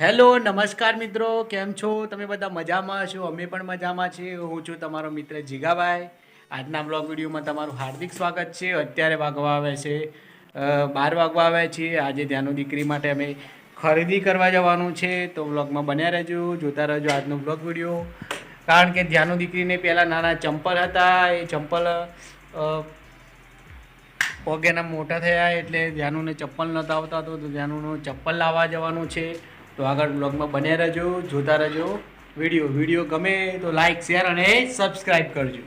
Hello, નમસ્કાર મિત્રો, કેમ છો? તમે બધા મજામાં છો? અમે પણ મજામાં છીએ. હું છું તમારો મિત્ર જીગાભાઈ. આજના બ્લોગ વિડીયોમાં તમારું હાર્દિક સ્વાગત છે. અત્યારે વાગવા આવે છે બાર વાગવા આવે છે. આજે ત્યાંનું દીકરી માટે અમે ખરીદી કરવા જવાનું છે. તો બ્લોગમાં બન્યા રહેજો, જોતા રહેજો આજનો બ્લોગ વીડિયો. કારણ કે ધ્યાનું દીકરીને પહેલાં નાના ચંપલ હતા. એ ચંપલ પગ એના મોટા થયા એટલે ધ્યાનુને ચપ્પલ નહોતા આવતા. તો ધ્યાનુનું ચપ્પલ લાવવા જવાનું છે. તો આગળ બ્લોગમાં બન્યા રહેજો, જોતા રહેજો. વીડિયો વીડિયો ગમે તો લાઈક શેર અને સબસ્ક્રાઈબ કરજો.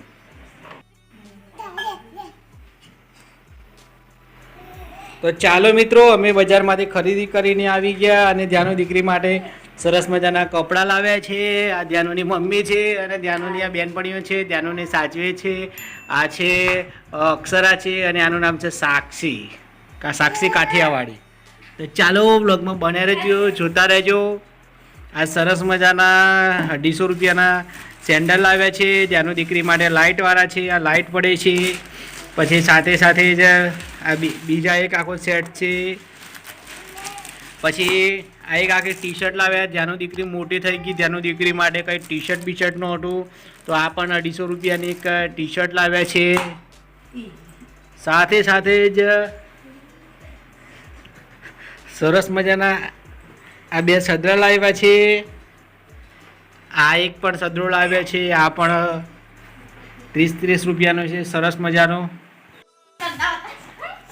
તો ચાલો મિત્રો, અમે બજારમાંથી ખરીદી કરીને આવી ગયા અને ધ્યાનો દીકરી માટે સરસ મજાના કપડાં લાવ્યા છે. આ ધ્યાનોની મમ્મી છે અને ધ્યાનોની આ બેનપણીઓ છે. ધ્યાનોને સાચવે છે. આ છે અક્ષરા છે અને આનું નામ છે સાક્ષી. સાક્ષી કાઠિયાવાડી. તો ચાલો બ્લોગમાં બને રહેજો, જોતા રહેજો. આ સરસ મજાના અઢીસો રૂપિયાના સેન્ડલ લાવ્યા છે. ધ્યાનો દીકરી માટે લાઇટવાળા છે. આ લાઇટ પડે છે. પછી સાથે સાથે જ આ બીજા એક આખો સેટ છે. પછી આ એક આખી ટી શર્ટ લાવ્યા. જ્યાંનું દીકરી મોટી થઈ ગઈ. ત્યાંનું દીકરી માટે કંઈ ટી શર્ટ બી શર્ટ નહોતું. તો આ પણ અઢીસો રૂપિયાની એક ટી શર્ટ લાવ્યા છે. સાથે સાથે જ સરસ મજાના આ બે સદરા લાવ્યા છે. આ એક પણ સદરો લાવ્યા છે, આ પણ ત્રીસ ત્રીસ રૂપિયાનો છે, સરસ મજાનો.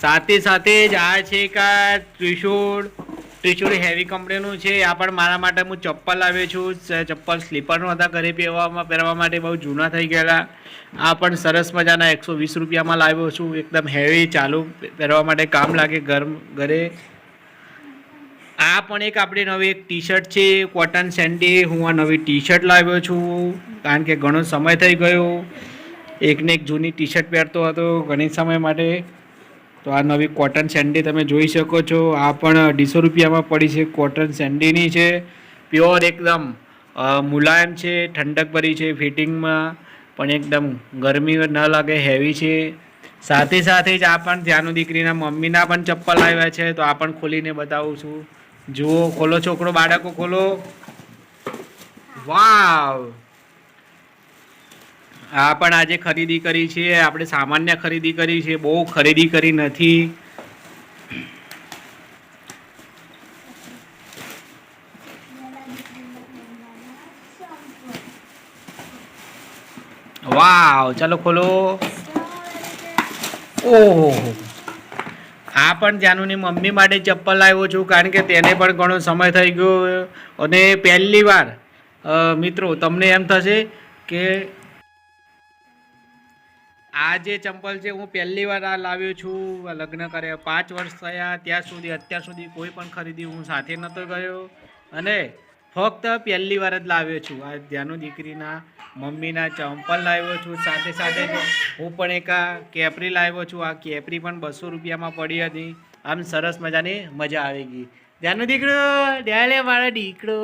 સાથે સાથે જ આ છે આ ત્રિશુળ, ત્રિશૂળ હેવી કંપનીનું છે, આ પણ મારા માટે હું ચપ્પલ લાવ્યો છું. ચપ્પલ સ્લીપરનું હતા ઘરે પહેરવામાં, પહેરવા માટે બહુ જૂના થઈ ગયેલા. આ પણ સરસ મજાના એકસો વીસ રૂપિયામાં લાવ્યો છું. એકદમ હેવી ચાલુ પહેરવા માટે કામ લાગે ઘર, ઘરે. આ પણ એક આપણી નવી એક ટી શર્ટ છે કોટન સેન્ડી હું આ નવી ટી શર્ટ લાવ્યો છું, કારણ કે ઘણો સમય થઈ ગયો. એકને એક જૂની ટી શર્ટ પહેરતો હતો ઘણી સમય માટે. તો આ નવી કોટન સેન્ડી તમે જોઈ શકો છો. આ પણ અઢીસો રૂપિયામાં પડી છે. કોટન સેન્ડીની છે. પ્યોર એકદમ મુલાયમ છે, ઠંડક ભરી છે ફિટિંગમાં. પણ એકદમ ગરમી ન લાગે હેવી છે. સાથે સાથે જ આ પણ ધ્યાનુ દીકરીના મમ્મીના પણ ચપ્પલ આવ્યા છે. તો આ પણ ખોલીને બતાવું છું. જુઓ, ખોલો છોકરો, બાળકો, ખોલો. વાવ. આ પણ આજે ખરીદી કરી છે. આપણે સામાન્ય ખરીદી કરી છે. બહુ ખરીદી કરી નથી. વાવ, ચાલો ખોલો. ઓહો આ પણ જાનુની મમ્મી માટે ચપ્પલ લાવ્યો છું, કારણ કે તેને પણ ઘણો સમય થઈ ગયો અને પહેલી વાર મિત્રો, તમને એમ થશે કે આ જે ચંપલ છે, હું પહેલી વાર આ લાવ્યો છું, લગ્ન કર્યા પાંચ વર્ષ થયા, ત્યાં સુધી, અત્યાર સુધી કોઈ પણ ખરીદી હું સાથે નહોતો ગયો અને ફક્ત પહેલી વાર જ લાવ્યો છું. આ ધ્યાનુ દીકરીના મમ્મીના ચંપલ લાવ્યો છું. સાથે સાથે હું પણ એક કેપરી લાવ્યો છું. આ કેપરી પણ બસો રૂપિયામાં પડી હતી. આમ સરસ મજાની મજા આવી ગઈ. ધ્યાનનો દીકરો ડ્યાલે મારો દીકરો.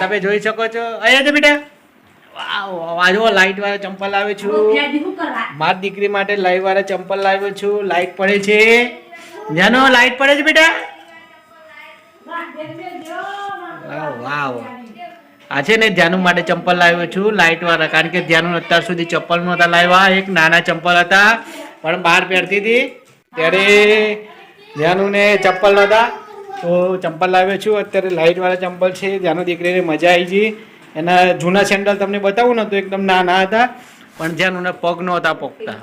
તમે જોઈ શકો છો. અહીંયા છે બેટા. આ લાઈટ વાળા ચંપલ લાવ્યો છું. મારી દીકરી માટે લાઈટ વાળા ચંપલ લાવ્યો છું. લાઈટ પડે છે. જાનો લાઈટ પડે છે બેટા. વાહ વાવ. આ છે ને ધ્યાનુ માટે ચંપલ લાવ્યો છું લાઇટવાળા કારણ કે ધ્યાનુ અત્યાર સુધી ચંપલ નહોતા લાવ્યા, એક નાના ચંપલ હતા, પણ બહાર પહેરતી હતી, ત્યારે ધ્યાનુને ચંપલ નહોતા. તો ચંપલ લાવ્યો છું, અત્યારે લાઈટ વાળા ચંપલ છે ધ્યાનુ દીકરીને મજા આવી ગઈ. એના જૂના સેન્ડલ તમને બતાવું ને, તો એકદમ નાના હતા, પણ ધ્યાનુને પગ નહોતા પોગતા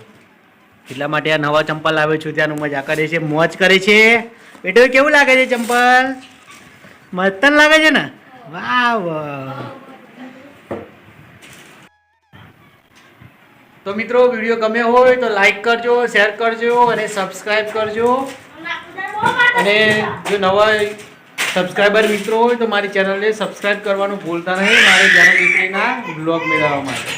એટલા માટે આ નવા ચંપલ લાવ્યો છું ત્યાંનું મજા કરે છે, મોજ કરે છે. બેટો, કેવું લાગે છે ચંપલ? મસ્ત લાગે છે ને? વાવ. તો મિત્રો, વીડિયો ગમે હોય તો લાઈક કરજો શેર કરજો અને સબસ્ક્રાઈબ કરજો. અને જો નવા સબસ્ક્રાઈબર મિત્રો હોય તો મારી ચેનલને સબસ્ક્રાઈબ કરવાનું ભૂલતા નહીં. મારે જ્ઞાન દીકરીના બ્લોગ મેળવવા માટે.